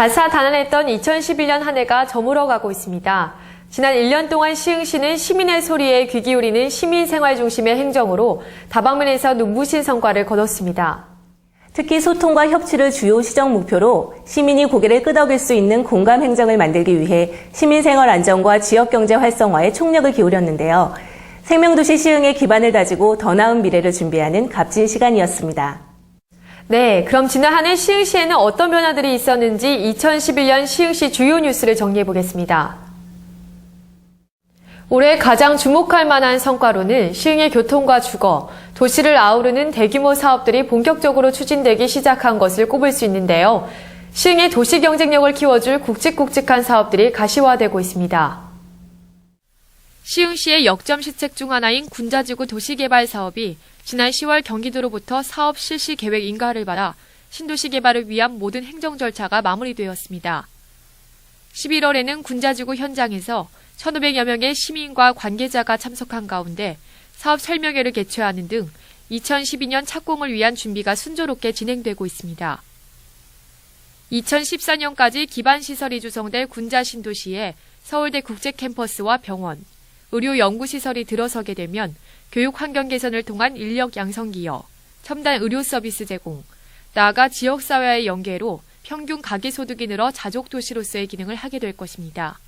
다사다난했던 2011년 한 해가 저물어가고 있습니다. 지난 1년 동안 시흥시는 시민의 소리에 귀 기울이는 시민생활 중심의 행정으로 다방면에서 눈부신 성과를 거뒀습니다. 특히 소통과 협치를 주요 시정 목표로 시민이 고개를 끄덕일 수 있는 공감 행정을 만들기 위해 시민생활 안정과 지역경제 활성화에 총력을 기울였는데요. 생명도시 시흥의 기반을 다지고 더 나은 미래를 준비하는 값진 시간이었습니다. 네, 그럼 지난 한 해 시흥시에는 어떤 변화들이 있었는지 2011년 시흥시 주요 뉴스를 정리해 보겠습니다. 올해 가장 주목할 만한 성과로는 시흥의 교통과 주거, 도시를 아우르는 대규모 사업들이 본격적으로 추진되기 시작한 것을 꼽을 수 있는데요. 시흥의 도시 경쟁력을 키워줄 굵직굵직한 사업들이 가시화되고 있습니다. 시흥시의 역점 시책 중 하나인 군자지구 도시개발 사업이 지난 10월 경기도로부터 사업 실시 계획 인가를 받아 신도시 개발을 위한 모든 행정 절차가 마무리되었습니다. 11월에는 군자지구 현장에서 1,500여 명의 시민과 관계자가 참석한 가운데 사업 설명회를 개최하는 등 2012년 착공을 위한 준비가 순조롭게 진행되고 있습니다. 2014년까지 기반시설이 조성될 군자 신도시에 서울대 국제캠퍼스와 병원, 의료 연구시설이 들어서게 되면 교육 환경 개선을 통한 인력 양성 기여, 첨단 의료 서비스 제공, 나아가 지역사회와의 연계로 평균 가계소득이 늘어 자족도시로서의 기능을 하게 될 것입니다.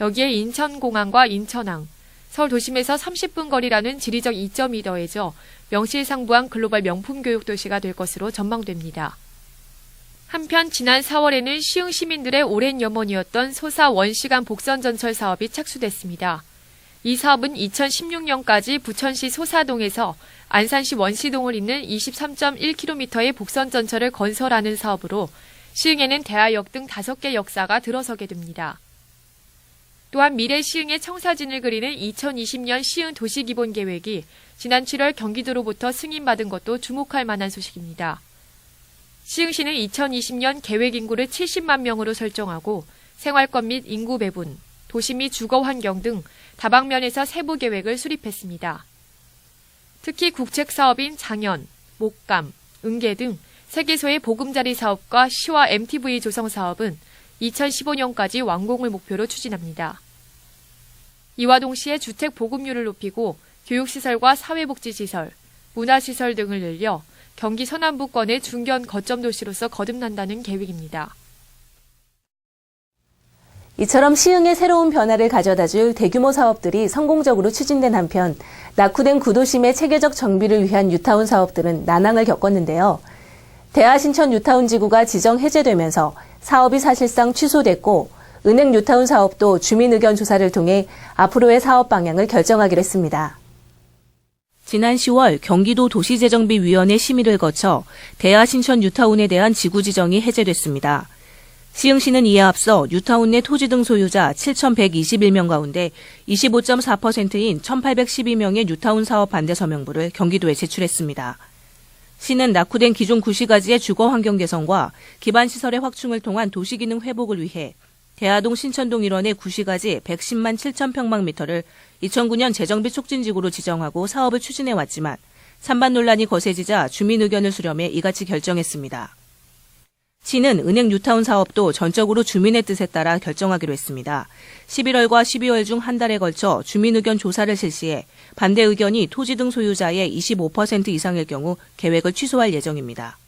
여기에 인천공항과 인천항, 서울 도심에서 30분 거리라는 지리적 이점이 더해져 명실상부한 글로벌 명품 교육 도시가 될 것으로 전망됩니다. 한편 지난 4월에는 시흥 시민들의 오랜 염원이었던 소사 원시간 복선전철 사업이 착수됐습니다. 이 사업은 2016년까지 부천시 소사동에서 안산시 원시동을 잇는 23.1km의 복선전철을 건설하는 사업으로 시흥에는 대하역 등 5개 역사가 들어서게 됩니다. 또한 미래 시흥의 청사진을 그리는 2020년 시흥 도시기본계획이 지난 7월 경기도로부터 승인받은 것도 주목할 만한 소식입니다. 시흥시는 2020년 계획 인구를 70만 명으로 설정하고 생활권 및 인구 배분, 도시 및 주거 환경 등 다방면에서 세부 계획을 수립했습니다. 특히 국책 사업인 장현, 목감, 은계 등 세계소의 보금자리 사업과 시와 MTV 조성 사업은 2015년까지 완공을 목표로 추진합니다. 이와 동시에 주택 보급률을 높이고 교육시설과 사회복지시설, 문화시설 등을 늘려 경기 서남부권의 중견 거점 도시로서 거듭난다는 계획입니다. 이처럼 시흥의 새로운 변화를 가져다 줄 대규모 사업들이 성공적으로 추진된 한편 낙후된 구도심의 체계적 정비를 위한 유타운 사업들은 난항을 겪었는데요. 대하 신천 유타운 지구가 지정 해제되면서 사업이 사실상 취소됐고 은행 유타운 사업도 주민 의견 조사를 통해 앞으로의 사업 방향을 결정하기로 했습니다. 지난 10월 경기도 도시재정비위원회 심의를 거쳐 대하 신천 유타운에 대한 지구 지정이 해제됐습니다. 시흥시는 이에 앞서 유타운 내 토지 등 소유자 7,121명 가운데 25.4%인 1,812명의 유타운 사업 반대 서명부를 경기도에 제출했습니다. 시는 낙후된 기존 구시가지의 주거 환경 개선과 기반 시설의 확충을 통한 도시 기능 회복을 위해 대하동 신천동 일원의 구시가지 110만 7천 평방미터를 2009년 재정비 촉진지구로 지정하고 사업을 추진해 왔지만 찬반 논란이 거세지자 주민 의견을 수렴해 이같이 결정했습니다. 시는 은행 뉴타운 사업도 전적으로 주민의 뜻에 따라 결정하기로 했습니다. 11월과 12월 중 한 달에 걸쳐 주민 의견 조사를 실시해 반대 의견이 토지 등 소유자의 25% 이상일 경우 계획을 취소할 예정입니다.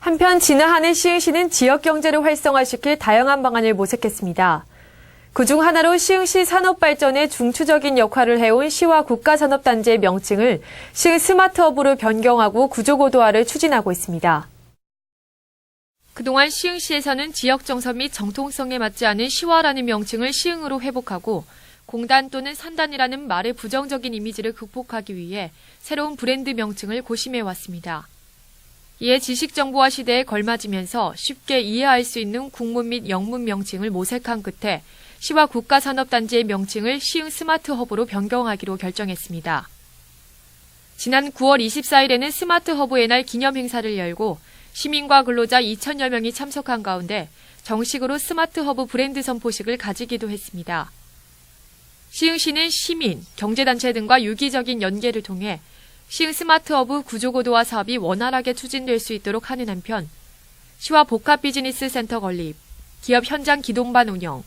한편 지난 한 해 시흥시는 지역 경제를 활성화시킬 다양한 방안을 모색했습니다. 그중 하나로 시흥시 산업 발전에 중추적인 역할을 해온 시와 국가산업단지의 명칭을 시흥 스마트업으로 변경하고 구조고도화를 추진하고 있습니다. 그동안 시흥시에서는 지역 정선 및 정통성에 맞지 않은 시와라는 명칭을 시흥으로 회복하고 공단 또는 산단이라는 말의 부정적인 이미지를 극복하기 위해 새로운 브랜드 명칭을 고심해 왔습니다. 이에 지식 정보화 시대에 걸맞으면서 쉽게 이해할 수 있는 국문 및 영문 명칭을 모색한 끝에 시와 국가 산업단지의 명칭을 시흥 스마트 허브로 변경하기로 결정했습니다. 지난 9월 24일에는 스마트 허브의 날 기념 행사를 열고 시민과 근로자 2천여 명이 참석한 가운데 정식으로 스마트 허브 브랜드 선포식을 가지기도 했습니다. 시흥시는 시민, 경제단체 등과 유기적인 연계를 통해 시흥 스마트허브 구조고도화 사업이 원활하게 추진될 수 있도록 하는 한편 시와 복합 비즈니스 센터 건립, 기업 현장 기동반 운영,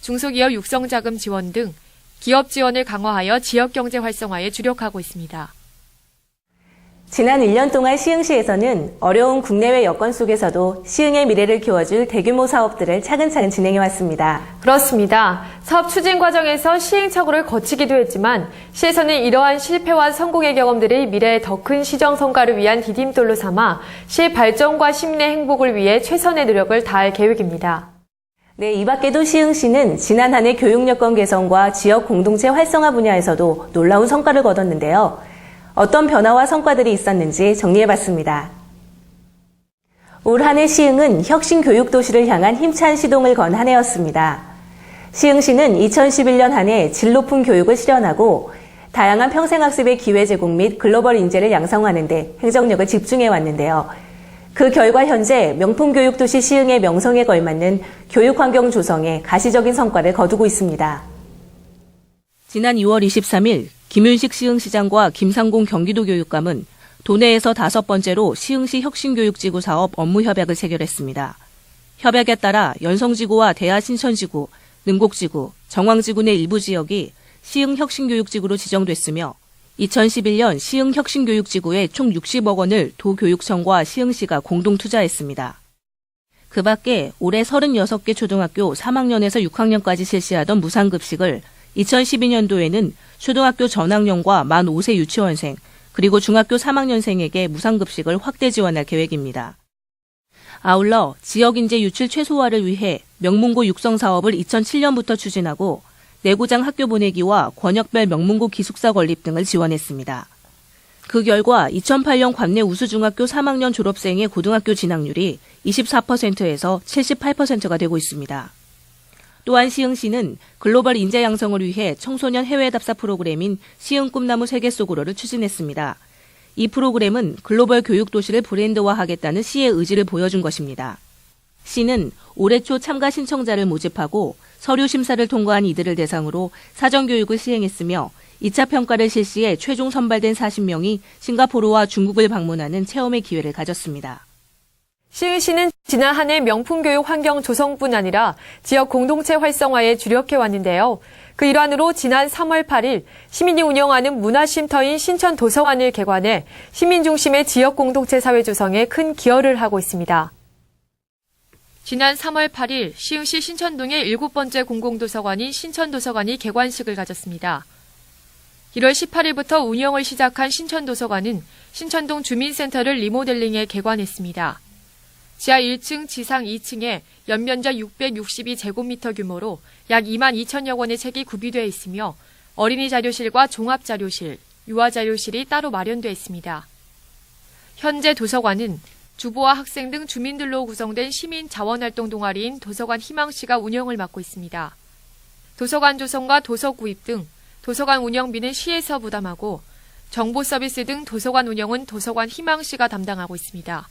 중소기업 육성 자금 지원 등 기업 지원을 강화하여 지역 경제 활성화에 주력하고 있습니다. 지난 1년 동안 시흥시에서는 어려운 국내외 여건 속에서도 시흥의 미래를 키워줄 대규모 사업들을 차근차근 진행해 왔습니다. 그렇습니다. 사업 추진 과정에서 시행착오를 거치기도 했지만 시에서는 이러한 실패와 성공의 경험들이 미래의 더 큰 시정 성과를 위한 디딤돌로 삼아 시의 발전과 시민의 행복을 위해 최선의 노력을 다할 계획입니다. 네, 이 밖에도 시흥시는 지난 한 해 교육 여건 개선과 지역 공동체 활성화 분야에서도 놀라운 성과를 거뒀는데요. 어떤 변화와 성과들이 있었는지 정리해봤습니다. 올 한해 시흥은 혁신 교육 도시를 향한 힘찬 시동을 건 한 해였습니다. 시흥시는 2011년 한 해 질 높은 교육을 실현하고 다양한 평생학습의 기회 제공 및 글로벌 인재를 양성하는 데 행정력을 집중해 왔는데요. 그 결과 현재 명품 교육 도시 시흥의 명성에 걸맞는 교육 환경 조성에 가시적인 성과를 거두고 있습니다. 지난 2월 23일 김윤식 시흥시장과 김상공 경기도 교육감은 도내에서 다섯 번째로 시흥시 혁신교육지구 사업 업무 협약을 체결했습니다. 협약에 따라 연성지구와 대하 신천지구, 능곡지구, 정왕지구 내 일부 지역이 시흥 혁신교육지구로 지정됐으며 2011년 시흥 혁신교육지구에 총 60억 원을 도교육청과 시흥시가 공동 투자했습니다. 그 밖에 올해 36개 초등학교 3학년에서 6학년까지 실시하던 무상급식을 2012년도에는 초등학교 전학년과 만 5세 유치원생, 그리고 중학교 3학년생에게 무상급식을 확대 지원할 계획입니다. 아울러 지역인재 유출 최소화를 위해 명문고 육성 사업을 2007년부터 추진하고 내구장 학교 보내기와 권역별 명문고 기숙사 건립 등을 지원했습니다. 그 결과 2008년 관내 우수중학교 3학년 졸업생의 고등학교 진학률이 24%에서 78%가 되고 있습니다. 또한 시흥시는 글로벌 인재 양성을 위해 청소년 해외 답사 프로그램인 시흥 꿈나무 세계 속으로를 추진했습니다. 이 프로그램은 글로벌 교육 도시를 브랜드화하겠다는 시의 의지를 보여준 것입니다. 시는 올해 초 참가 신청자를 모집하고 서류 심사를 통과한 이들을 대상으로 사전 교육을 시행했으며 2차 평가를 실시해 최종 선발된 40명이 싱가포르와 중국을 방문하는 체험의 기회를 가졌습니다. 시흥시는 지난 한 해 명품 교육 환경 조성뿐 아니라 지역 공동체 활성화에 주력해 왔는데요. 그 일환으로 지난 3월 8일 시민이 운영하는 문화쉼터인 신천 도서관을 개관해 시민 중심의 지역 공동체 사회 조성에 큰 기여를 하고 있습니다. 지난 3월 8일 시흥시 신천동의 일곱 번째 공공도서관인 신천도서관이 개관식을 가졌습니다. 1월 18일부터 운영을 시작한 신천도서관은 신천동 주민센터를 리모델링해 개관했습니다. 지하 1층, 지상 2층에 연면적 662제곱미터 규모로 약 2만 2천여 권의 책이 구비되어 있으며 어린이 자료실과 종합 자료실, 유아 자료실이 따로 마련되어 있습니다. 현재 도서관은 주부와 학생 등 주민들로 구성된 시민 자원활동 동아리인 도서관 희망시가 운영을 맡고 있습니다. 도서관 조성과 도서 구입 등 도서관 운영비는 시에서 부담하고 정보 서비스 등 도서관 운영은 도서관 희망시가 담당하고 있습니다.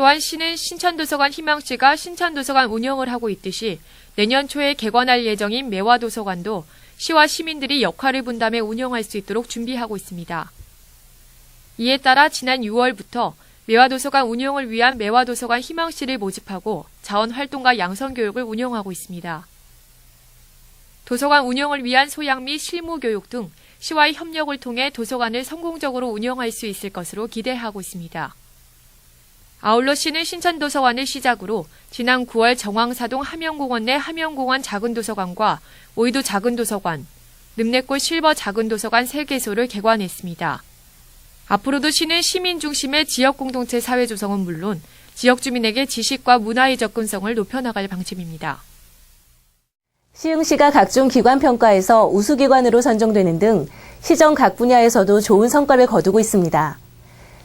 또한 시는 신천도서관 희망시가 신천도서관 운영을 하고 있듯이 내년 초에 개관할 예정인 매화도서관도 시와 시민들이 역할을 분담해 운영할 수 있도록 준비하고 있습니다. 이에 따라 지난 6월부터 매화도서관 운영을 위한 매화도서관 희망시를 모집하고 자원활동가 양성교육을 운영하고 있습니다. 도서관 운영을 위한 소양 및 실무교육 등 시와의 협력을 통해 도서관을 성공적으로 운영할 수 있을 것으로 기대하고 있습니다. 아울러 시는 신천도서관을 시작으로 지난 9월 정왕사동 함영공원 내 함영공원 작은도서관과 오이도 작은도서관, 늪내골 실버 작은도서관 3개소를 개관했습니다. 앞으로도 시는 시민 중심의 지역 공동체 사회 조성은 물론 지역 주민에게 지식과 문화의 접근성을 높여나갈 방침입니다. 시흥시가 각종 기관 평가에서 우수기관으로 선정되는 등 시정 각 분야에서도 좋은 성과를 거두고 있습니다.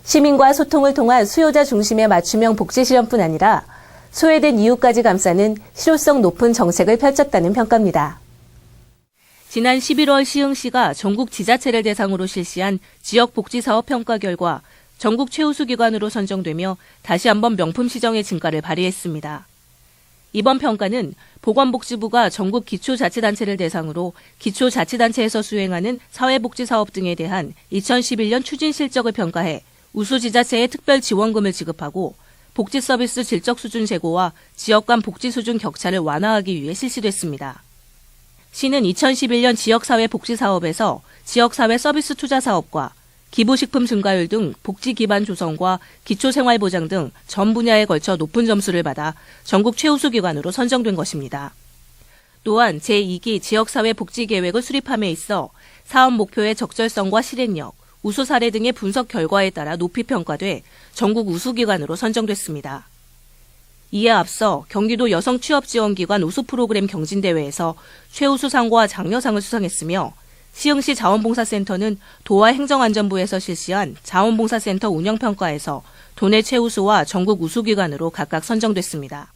시민과 소통을 통한 수요자 중심의 맞춤형 복지 실현뿐 아니라 소외된 이유까지 감싸는 실효성 높은 정책을 펼쳤다는 평가입니다. 지난 11월 시흥시가 전국 지자체를 대상으로 실시한 지역복지사업 평가 결과 전국 최우수 기관으로 선정되며 다시 한번 명품 시정의 진가를 발휘했습니다. 이번 평가는 보건복지부가 전국 기초자치단체를 대상으로 기초자치단체에서 수행하는 사회복지사업 등에 대한 2011년 추진 실적을 평가해 우수 지자체에 특별 지원금을 지급하고 복지 서비스 질적 수준 제고와 지역 간 복지 수준 격차를 완화하기 위해 실시됐습니다. 시는 2011년 지역사회 복지 사업에서 지역사회 서비스 투자 사업과 기부식품 증가율 등 복지 기반 조성과 기초생활보장 등 전 분야에 걸쳐 높은 점수를 받아 전국 최우수 기관으로 선정된 것입니다. 또한 제2기 지역사회 복지 계획을 수립함에 있어 사업 목표의 적절성과 실행력, 우수 사례 등의 분석 결과에 따라 높이 평가돼 전국 우수 기관으로 선정됐습니다. 이에 앞서 경기도 여성 취업 지원기관 우수 프로그램 경진대회에서 최우수상과 장려상을 수상했으며 시흥시 자원봉사센터는 도와 행정안전부에서 실시한 자원봉사센터 운영평가에서 도내 최우수와 전국 우수기관으로 각각 선정됐습니다.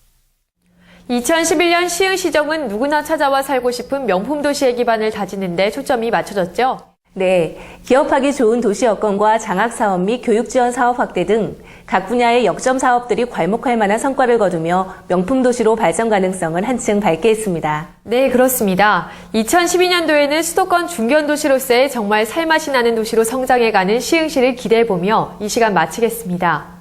2011년 시흥시정은 누구나 찾아와 살고 싶은 명품 도시의 기반을 다지는 데 초점이 맞춰졌죠. 네, 기업하기 좋은 도시 여건과 장학 사업 및 교육 지원 사업 확대 등 각 분야의 역점 사업들이 괄목할 만한 성과를 거두며 명품 도시로 발전 가능성을 한층 밝게 했습니다. 네, 그렇습니다. 2012년도에는 수도권 중견 도시로서의 정말 살맛이 나는 도시로 성장해가는 시흥시를 기대해보며 이 시간 마치겠습니다.